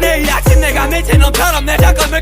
내일 아침 내가 미친 놈처럼 내 작업을